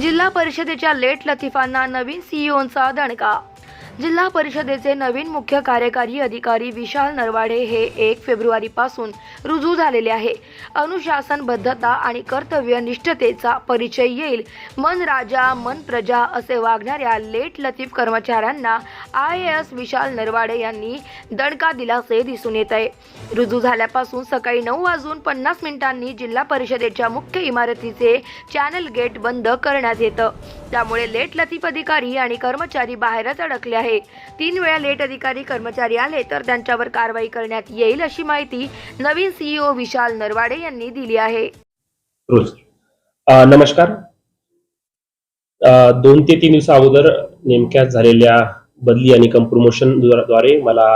जिल्हा परिषदेच्या लेट लतिफांना नवीन सीईओंचा दणका जिल्हा परिषदेचे नवीन मुख्य कार्यकारी अधिकारी विशाल नरवाडे हे एक फेब्रुवारीपासून रुजू झालेले आहे. अनुशासनबद्धता आणि कर्तव्यनिष्ठतेचा परिचय येईल. मन राजा मन प्रजा असे वागणाऱ्या लेट लतीफ कर्मचाऱ्यांना आय एस विशाल नरवाडे यांनी दणका दिलासे दिसून येत आहे. रुजू झाल्यापासून सकाळी नऊ वाजून पन्नास मिनिटांनी जिल्हा परिषदेच्या मुख्य इमारतीचे चॅनल गेट बंद करण्यात येतं. त्यामुळे लेट लतीफ अधिकारी आणि कर्मचारी बाहेरच अडकले आहे तीन वेळा लेट अधिकारी कर्मचारी आले तर त्यांच्यावर कारवाई करण्यात येईल अशी माहिती नवीन सीईओ विशाल नरवाडे यांनी दिली आहे. नमस्कार. दोन ते तीन दिवसा अगोदर नेमक्याच झालेल्या बदली आणि कम प्रमोशनद्वारे मला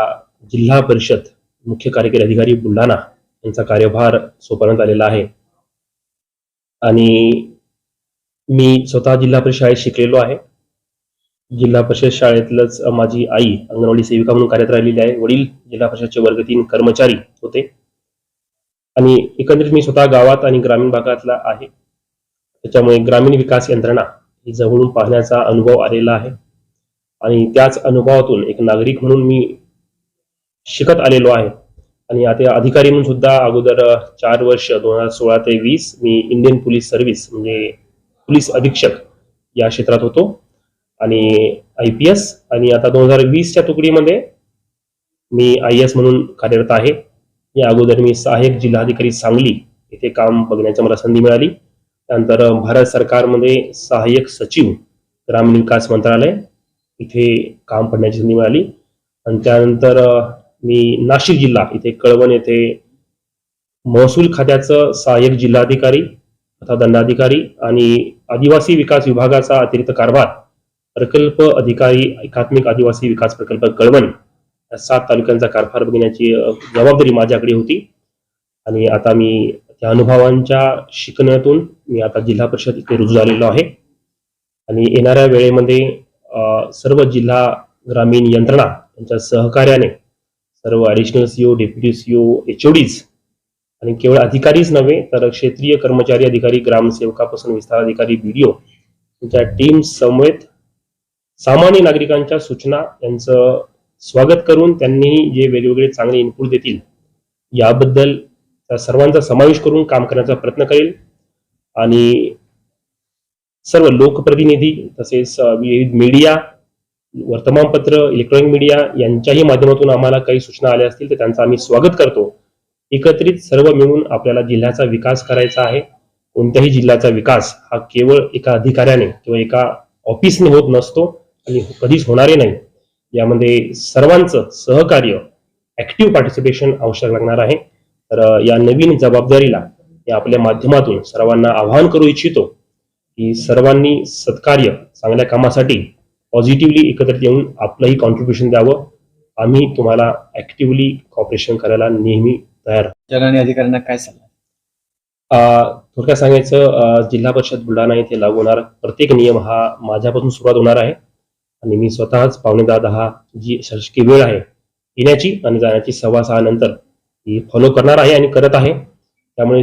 जिल्हा परिषद मुख्य कार्यकारी अधिकारी बुलढाणा यांचा कार्यभार सोपवण्यात आलेला आहे. आणि मी स्वतः जिल्हा परिषद शाळेत शिकलेलो आहे. जिल्हा परिषद शाळेतलंच माझी आई अंगणवाडी सेविका म्हणून कार्यरत राहिलेली आहे. वडील जिल्हा परिषदचे वर्ग तीन कर्मचारी होते. आणि एकंदरीत मी स्वतः गावात आणि ग्रामीण भागातला आहे. त्याच्यामुळे ग्रामीण विकास यंत्रणा ही जवळून पाहण्याचा अनुभव आलेला आहे. आणि त्याच अनुभवातून एक नागरिक म्हणून मी शिकत आलेलो आहे. आणि आता अधिकारी म्हणून सुद्धा अगोदर चार वर्ष दोन हजार सोळा ते वीस मी इंडियन पोलीस सर्व्हिस म्हणजे पोलीस अधीक्षक या क्षेत्रात होतो आणि आय पी एस आणि आता दोन हजार वीसच्या तुकडीमध्ये मी आय एस म्हणून कार्यरत आहे. या अगोदर मी सहाय्यक जिल्हाधिकारी सांगली येथे काम बघण्याची मला संधी मिळाली. त्यानंतर भारत सरकारमध्ये सहाय्यक सचिव ग्रामीण विकास मंत्रालय इथे काम पडण्याची संधी मिळाली. आणि त्यानंतर मी नाशिक जिल्हा इथे कळवण येथे महसूल खात्याचं सहाय्यक जिल्हाधिकारी तथा दंडाधिकारी आणि आदिवासी विकास विभागाचा अतिरिक्त कारभार प्रकल्प अधिकारी एकात्मिक आदिवासी विकास प्रकल्प कळवण या सात तालुक्यांचा कारभार बघण्याची जबाबदारी माझ्याकडे होती. आणि आता मी त्या अनुभवांच्या शिकण्यातून मी आता जिल्हा परिषद इथे रुजू झालेलो आहे. आणि येणाऱ्या वेळेमध्ये सर्व जिल्हा ग्रामीण यंत्रणा यांच्या सहकार्याने सर्व ॲडिशनल सीओ डेप्युटी सीओ एच आणि केवळ अधिकारीच नव्हे तर क्षेत्रीय कर्मचारी अधिकारी ग्रामसेवकापासून विस्तार अधिकारी बीडीओ यांच्या टीम समवेत सामान्य नागरिकांच्या सूचना यांचं स्वागत करून त्यांनी जे वेगवेगळे चांगले इनपुट देतील याबद्दल त्या सर्वांचा समावेश करून काम करण्याचा प्रयत्न करेल. आणि सर्व लोकप्रतिनिधी तसेच विविध मीडिया वर्तमानपत्र इलेक्ट्रॉनिक मीडिया यांच्याही माध्यमातून आम्हाला काही सूचना आल्या असतील तर त्यांचं आम्ही स्वागत करतो. एकत्रित सर्व मिळून आपल्याला जिल्ह्याचा विकास करायचा आहे. कोणत्याही जिल्ह्याचा विकास हा केवळ एका अधिकाऱ्याने किंवा एका ऑफिसने होत नसतो आणि कधीच होणारे नाही. यामध्ये सर्वांचं सहकार्य ऍक्टिव्ह पार्टिसिपेशन आवश्यक लागणार आहे. तर या नवीन जबाबदारीला या आपल्या माध्यमातून सर्वांना आवाहन करू इच्छितो की सर्वांनी सत्कार्य चांगल्या कामासाठी पॉझिटिव्हली एकत्रित येऊन आपलंही कॉन्ट्रीब्युशन द्यावं. आम्ही तुम्हाला ऍक्टिव्हली कॉपरेशन करायला नेहमी आहोत. जनानी अधिकाऱ्यांना काय अ, थोडक्यात सांगायचं जिल्हा परिषद बुलढाणा येथे लागू होणारा प्रत्येक नियम हा माझ्यापासून सुरुवात होणार आहे. आणि मी स्वतःच पावणे दहा दहा जी शासकीय वेळ आहे येण्याची आणि जाण्याची सव्वा सहा नंतर ही फॉलो करणार आहे आणि करत आहे. त्यामुळे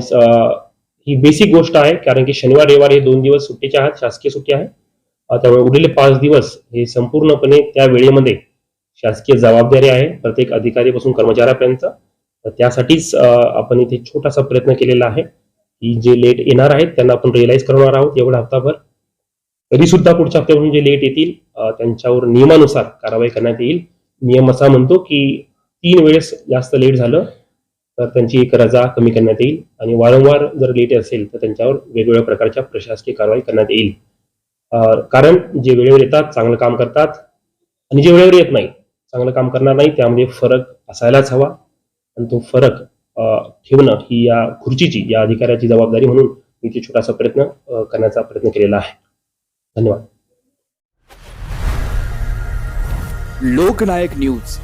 ही बेसिक गोष्ट आहे कारण की शनिवार रविवार हे दोन दिवस सुट्टीचे आहेत शासकीय सुट्टी आहे. त्यामुळे उरलेले पाच दिवस हे संपूर्णपणे त्या वेळेमध्ये शासकीय जबाबदारी आहे प्रत्येक अधिकारीपासून कर्मचाऱ्यापर्यंत. तर त्यासाठीच आपण इथे छोटासा प्रयत्न केलेला आहे की जे लेट येणार आहेत त्यांना आपण रिअलाइज करणार आहोत एवढा हप्ताभर तरी सुद्धा पुढच्या हप्त्यापासून जे लेट येतील त्यांच्यावर नियमानुसार कारवाई करण्यात येईल. नियम असा म्हणतो की तीन वेळेस जास्त लेट झालं तर त्यांची एक रजा कमी करण्यात येईल आणि वारंवार जर लेट असेल तर त्यांच्यावर वेगवेगळ्या प्रकारच्या प्रशासकीय कारवाई करण्यात येईल. कारण जे वेळेवर येतात चांगलं काम करतात आणि जे वेळेवर येत नाही चांगलं काम करणार नाही त्यामध्ये फरक असायलाच हवा. आणि तो फरक ठेवणं ही या खुर्चीची या अधिकाऱ्याची जबाबदारी म्हणून मी ते छोटासा प्रयत्न करण्याचा प्रयत्न केलेला आहे. धन्यवाद. लोकनायक न्यूज.